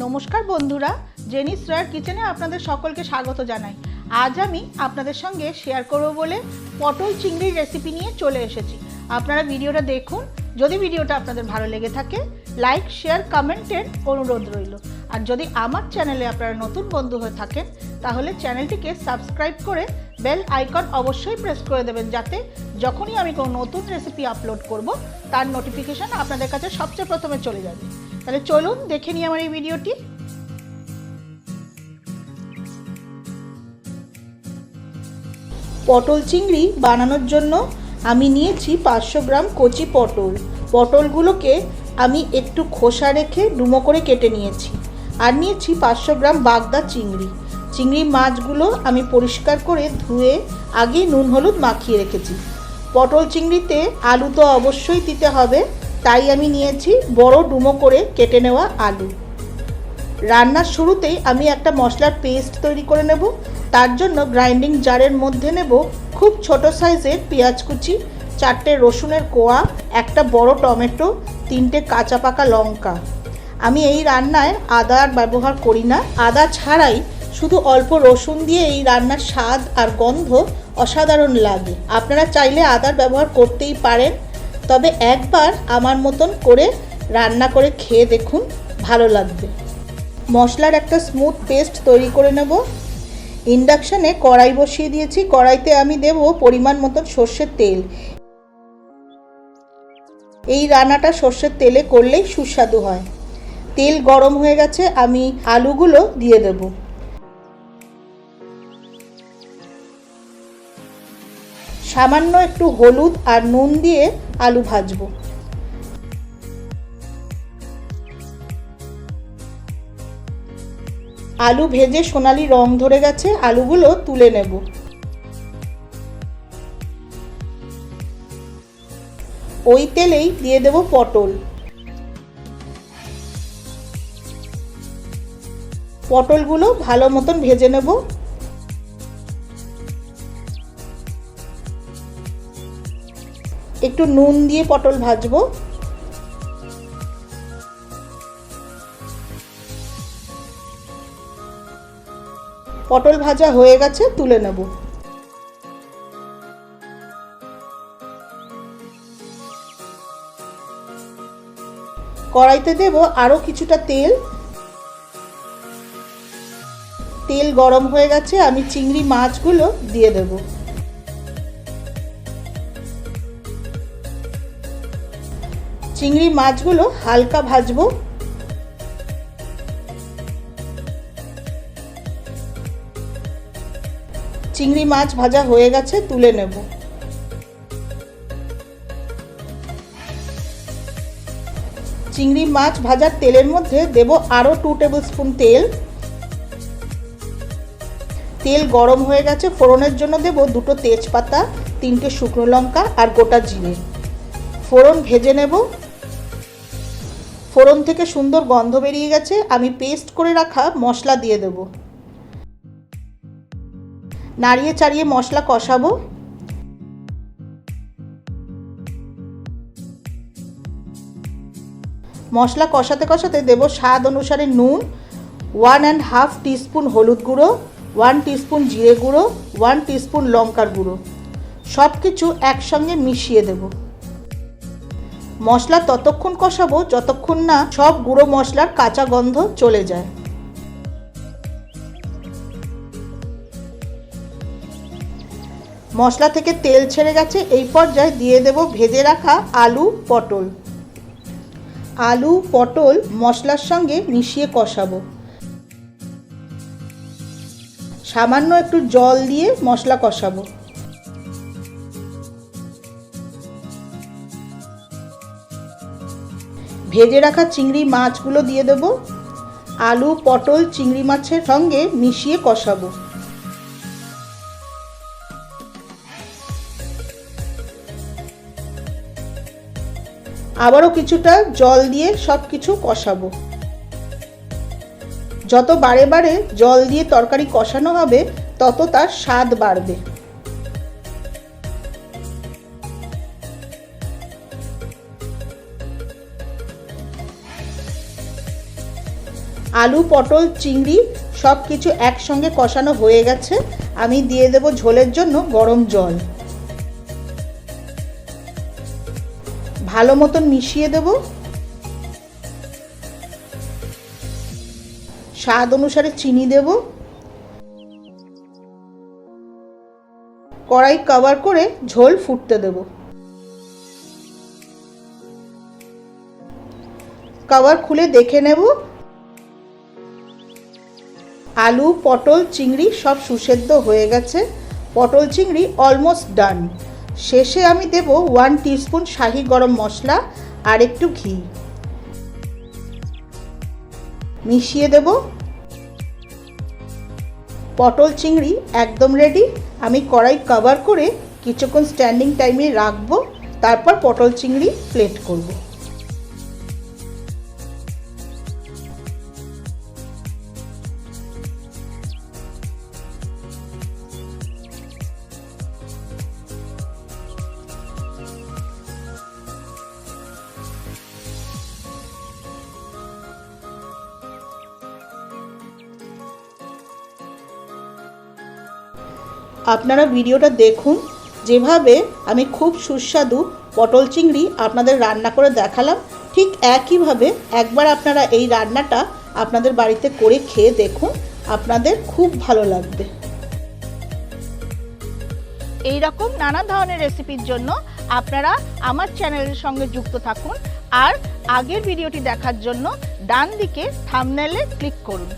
নমস্কার বন্ধুরা, জেনিস রয়ার কিচেনে আপনাদের সকলকে স্বাগত জানাই। আজ আমি আপনাদের সঙ্গে শেয়ার করব বলে পটল চিংড়ির রেসিপি নিয়ে চলে এসেছি। আপনারা ভিডিওটা দেখুন, যদি ভিডিওটা আপনাদের ভালো লেগে থাকে লাইক শেয়ার কমেন্টের অনুরোধ রইল। আর যদি আমার চ্যানেলে আপনারা নতুন বন্ধু হয়ে থাকেন, তাহলে চ্যানেলটিকে সাবস্ক্রাইব করে বেল আইকন অবশ্যই প্রেস করে দেবেন, যাতে যখনই আমি কোনো নতুন রেসিপি আপলোড করব, তার নোটিফিকেশান আপনাদের কাছে সবচেয়ে প্রথমে চলে যাবে। তাহলে চলুন, দেখে নিই আমার এই ভিডিওটি। পটল চিংড়ি বানানোর জন্য আমি নিয়েছি পাঁচশো গ্রাম কচি পটল। পটলগুলোকে আমি একটু খোসা রেখে ডুমো করে কেটে নিয়েছি। আর নিয়েছি পাঁচশো গ্রাম বাগদা চিংড়ি। চিংড়ি মাছগুলো আমি পরিষ্কার করে ধুয়ে আগে নুন হলুদ মাখিয়ে রেখেছি। পটল চিংড়িতে আলু তো অবশ্যই দিতে হবে। তাই আমি নিয়েছি বড় ডুমো করে কেটে নেওয়া আলু। রান্নার শুরুতেই আমি একটা মশলার পেস্ট তৈরি করে নেব। তার জন্য গ্রাইন্ডিং জারের মধ্যে নেব খুব ছোট সাইজের পেঁয়াজ কুচি, চারটে রসুনের কোয়া, একটা বড় টমেটো, তিনটে কাঁচা পাকা লঙ্কা। আমি এই রান্নায় আদার ব্যবহার করি না। আদা ছাড়াই শুধু অল্প রসুন দিয়ে এই রান্নার স্বাদ আর গন্ধ অসাধারণ লাগে। আপনারা চাইলে আদার ব্যবহার করতেই পারেন। তবে একবার আমার মতন করে রান্না করে খেয়ে দেখুন, ভালো লাগবে। মশলার একটা স্মুথ পেস্ট তৈরি করে নেব। ইন্ডাকশানে কড়াই বসিয়ে দিয়েছি। কড়াইতে আমি দেব পরিমাণ মতন সর্ষের তেল। এই রান্নাটা সর্ষের তেলে করলেই সুস্বাদু হয়। তেল গরম হয়ে গেছে, আমি আলুগুলো দিয়ে দেব। সামান্য একটু হলুদ আর নুন দিয়ে আলু ভাজবো। আলু ভেজে সোনালি রং ধরে গেছে, আলুগুলো তুলে নেব। ওই তেলেই দিয়ে দেব পটল। পটলগুলো ভালো মতন ভেজে নেব। একটু নুন দিয়ে পটল ভাজবো। পটল ভাজা হয়ে গেছে, তুলে নেব। কড়াইতে দেব আরও কিছুটা তেল। তেল গরম হয়ে গেছে, আমি চিংড়ি মাছগুলো দিয়ে দেব। চিংড়ি মাছগুলো হালকা ভাজবো। চিংড়ি মাছ ভাজা হয়ে গেছে, তুলে নেব। চিংড়ি মাছ ভাজার তেলের মধ্যে দেব আরও টু টেবিল স্পুন তেল। তেল গরম হয়ে গেছে, ফোড়নের জন্য দেব দুটো তেজপাতা, তিনটে শুকনো লঙ্কা আর গোটা জিরে। ফোড়ন ভেজে নেব। ফোড়ন থেকে সুন্দর গন্ধ বেরিয়ে গেছে, আমি পেস্ট করে রাখা মশলা দিয়ে দেবো। নাড়িয়ে চাড়িয়ে মশলা কষাবো। মশলা কষাতে কষাতে দেব স্বাদ অনুসারে নুন ওয়ান অ্যান্ড হাফ টিস্পুন হলুদ গুঁড়ো ওয়ান টিস্পুন জিরে গুঁড়ো ওয়ান টিস্পুন লঙ্কার গুঁড়ো। সব কিছু একসঙ্গে মিশিয়ে দেব। মশলা ততক্ষণ কষাবো যতক্ষণ না সব গুঁড়ো মশলার কাঁচা গন্ধ চলে যায়। মশলা থেকে তেল ছেড়ে গেছে, এই পর্যায়ে দিয়ে দেব ভেজে রাখা আলু, পটল। আলু, পটল মশলার সঙ্গে মিশিয়ে কষাবো। সামান্য একটু জল দিয়ে মশলা কষাবো। ভেজে রাখা চিংড়ি মাছগুলো দিয়ে দেব। আলু, পটল, চিংড়ি মাছের সঙ্গে মিশিয়ে কষাবো। আবারও কিছুটা জল দিয়ে সব কিছু কষাবো। যত বারে বারে জল দিয়ে তরকারি কষানো হবে, তত তার স্বাদ বাড়বে। আলু, পটল, চিংড়ি সব কিছু একসঙ্গে কষানো হয়ে গেছে। আমি দিয়ে দেব ঝোলের জন্য গরম জল। ভালো মতন মিশিয়ে দেব। স্বাদ অনুসারে চিনি দেব। কড়াই কভার করে ঝোল ফুটতে দেব। কভার খুলে দেখে নেব। আলু, পটল, চিংড়ি সব সুসেদ্ধ হয়ে গেছে। পটল, চিংড়ি অলমোস্ট ডান শেষে আমি দেব ওয়ান টিস্পুন শাহি গরম মশলা আর একটু ঘি। মিশিয়ে দেব। পটল, চিংড়ি একদম রেডি আমি কড়াই কভার করে কিছুক্ষণ স্ট্যান্ডিং টাইমে রাখব। তারপর পটল, চিংড়ি প্লেট করব। আপনারা ভিডিওটা দেখুন। যেভাবে আমি খুব সুস্বাদু পটল চিংড়ি আপনাদের রান্না করে দেখালাম, ঠিক একইভাবে একবার আপনারা এই রান্নাটা আপনাদের বাড়িতে করে খেয়ে দেখুন, আপনাদের খুব ভালো লাগবে। এই রকম নানা ধরনের রেসিপির জন্য আপনারা আমার চ্যানেলের সঙ্গে যুক্ত থাকুন আর আগের ভিডিওটি দেখার জন্য ডান দিকে থামনেলে ক্লিক করুন।